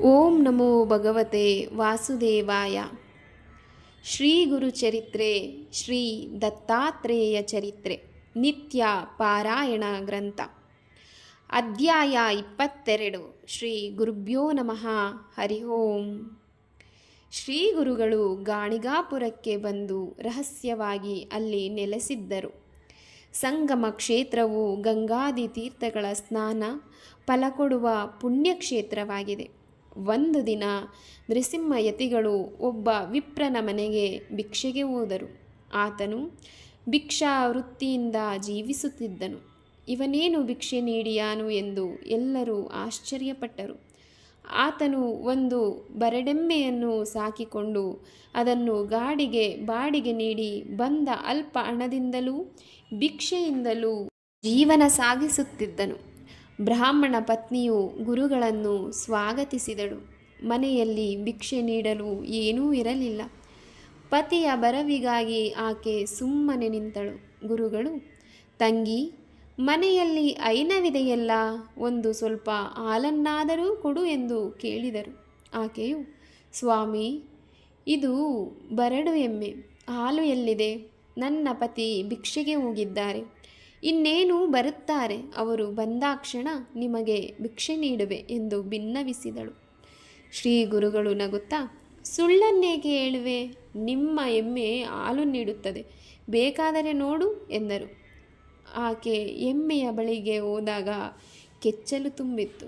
ಓಂ ನಮೋ ಭಗವತೆ ವಾಸುದೇವಾಯ. ಶ್ರೀ ಗುರು ಚರಿತ್ರೆ ಶ್ರೀ ದತ್ತಾತ್ರೇಯ ಚರಿತ್ರೆ, ನಿತ್ಯ ಪಾರಾಯಣ ಗ್ರಂಥ. ಅಧ್ಯಾಯ ಇಪ್ಪತ್ತೆರಡು. ಶ್ರೀ ಗುರುಭ್ಯೋ ನಮಃ. ಹರಿ ಓಂ. ಶ್ರೀ ಗುರುಗಳು ಗಾಣಿಗಾಪುರಕ್ಕೆ ಬಂದು ರಹಸ್ಯವಾಗಿ ಅಲ್ಲಿ ನೆಲೆಸಿದ್ದರು. ಸಂಗಮ ಕ್ಷೇತ್ರವು ಗಂಗಾದಿ ತೀರ್ಥಗಳ ಸ್ನಾನ ಫಲಕೊಡುವ ಪುಣ್ಯಕ್ಷೇತ್ರವಾಗಿದೆ. ಒಂದು ದಿನ ನೃಸಿಂಹ ಯತಿಗಳು ಒಬ್ಬ ವಿಪ್ರನ ಮನೆಗೆ ಭಿಕ್ಷೆಗೆ ಹೋದರು. ಆತನು ಭಿಕ್ಷಾ ವೃತ್ತಿಯಿಂದ ಜೀವಿಸುತ್ತಿದ್ದನು. ಇವನೇನು ಭಿಕ್ಷೆ ನೀಡಿಯಾನು ಎಂದು ಎಲ್ಲರೂ ಆಶ್ಚರ್ಯಪಟ್ಟರು. ಆತನು ಒಂದು ಬರಡೆಮ್ಮೆಯನ್ನು ಸಾಕಿಕೊಂಡು ಅದನ್ನು ಗಾಡಿಗೆ, ಬಾಡಿಗೆ ನೀಡಿ ಬಂದ ಅಲ್ಪ ಹಣದಿಂದಲೂ ಭಿಕ್ಷೆಯಿಂದಲೂ ಜೀವನ ಸಾಗಿಸುತ್ತಿದ್ದನು. ಬ್ರಾಹ್ಮಣ ಪತ್ನಿಯು ಗುರುಗಳನ್ನು ಸ್ವಾಗತಿಸಿದಳು. ಮನೆಯಲ್ಲಿ ಭಿಕ್ಷೆ ನೀಡಲು ಏನೂ ಇರಲಿಲ್ಲ. ಪತಿಯ ಬರವಿಗಾಗಿ ಆಕೆ ಸುಮ್ಮನೆ ನಿಂತಳು. ಗುರುಗಳು, ತಂಗಿ, ಮನೆಯಲ್ಲಿ ಐನವಿದೆಯಲ್ಲ? ಒಂದು ಸ್ವಲ್ಪ ಹಾಲನ್ನಾದರೂ ಕೊಡು ಎಂದು ಕೇಳಿದರು. ಆಕೆಯು, ಸ್ವಾಮಿ, ಇದು ಬರಡು ಎಮ್ಮೆ. ಹಾಲು ಎಲ್ಲಿದೆ? ನನ್ನ ಪತಿ ಭಿಕ್ಷೆಗೆ ಹೋಗಿದ್ದಾರೆ. ಇನ್ನೇನು ಬರುತ್ತಾರೆ? ಅವರು ಬಂದಾಕ್ಷಣ ನಿಮಗೆ ಭಿಕ್ಷೆ ನೀಡುವೆ ಎಂದು ಭಿನ್ನವಿಸಿದಳು ಶ್ರೀ ಗುರುಗಳು ನಗುತ್ತಾ, ಸುಳ್ಳನ್ನೇಕೆ ಹೇಳುವೆ? ನಿಮ್ಮ ಎಮ್ಮೆ ಹಾಲು ನೀಡುತ್ತದೆ. ಬೇಕಾದರೆ ನೋಡು ಎಂದರು. ಆಕೆ ಎಮ್ಮೆಯ ಬಳಿಗೆ ಹೋದಾಗ ಕೆಚ್ಚಲು ತುಂಬಿತ್ತು.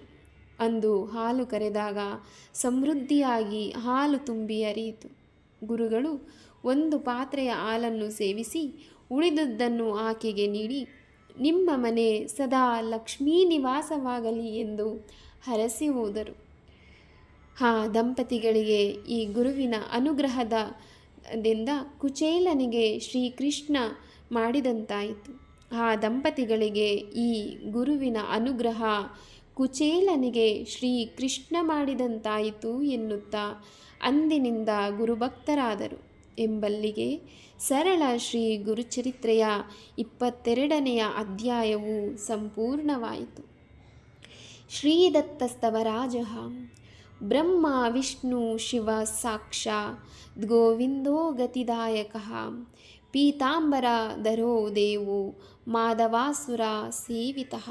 ಅಂದು ಹಾಲು ಕರೆದಾಗ ಸಮೃದ್ಧಿಯಾಗಿ ಹಾಲು ತುಂಬಿ ಹರಿಯಿತು ಗುರುಗಳು ಒಂದು ಪಾತ್ರೆಯ ಹಾಲನ್ನು ಸೇವಿಸಿ, ಉಳಿದದ್ದನ್ನು ಆಕೆಗೆ ನೀಡಿ ನಿಮ್ಮ ಮನೆ ಸದಾ ಲಕ್ಷ್ಮೀ ನಿವಾಸವಾಗಲಿ ಎಂದು ಹರಸಿ ಹೋದರು. ಆ ದಂಪತಿಗಳಿಗೆ ಈ ಗುರುವಿನ ಅನುಗ್ರಹದ ದಿಂದ ಕುಚೇಲನಿಗೆ ಶ್ರೀಕೃಷ್ಣ ಮಾಡಿದಂತಾಯಿತು. ಆ ದಂಪತಿಗಳಿಗೆ ಈ ಗುರುವಿನ ಅನುಗ್ರಹ ಕುಚೇಲನಿಗೆ ಶ್ರೀ ಕೃಷ್ಣ ಮಾಡಿದಂತಾಯಿತು ಎನ್ನುತ್ತಾ ಅಂದಿನಿಂದ ಗುರುಭಕ್ತರಾದರು. ಎಂಬಲ್ಲಿಗೆ ಸರಳ ಶ್ರೀ ಗುರುಚರಿತ್ರೆಯ ಇಪ್ಪತ್ತೆರಡನೆಯ ಅಧ್ಯಾಯವು ಸಂಪೂರ್ಣವಾಯಿತು. ಶ್ರೀದತ್ತಸ್ತವರಾಜ, ಬ್ರಹ್ಮ, ವಿಷ್ಣು, ಶಿವ ಸಾಕ್ಷಾ ಗೋವಿಂದೋ ಗತಿದಾಯಕ, ಪೀತಾಂಬರ, ದರೋ ದೇವೋ, ಮಾಧವಾಸುರ ಸೇವಿತಃ.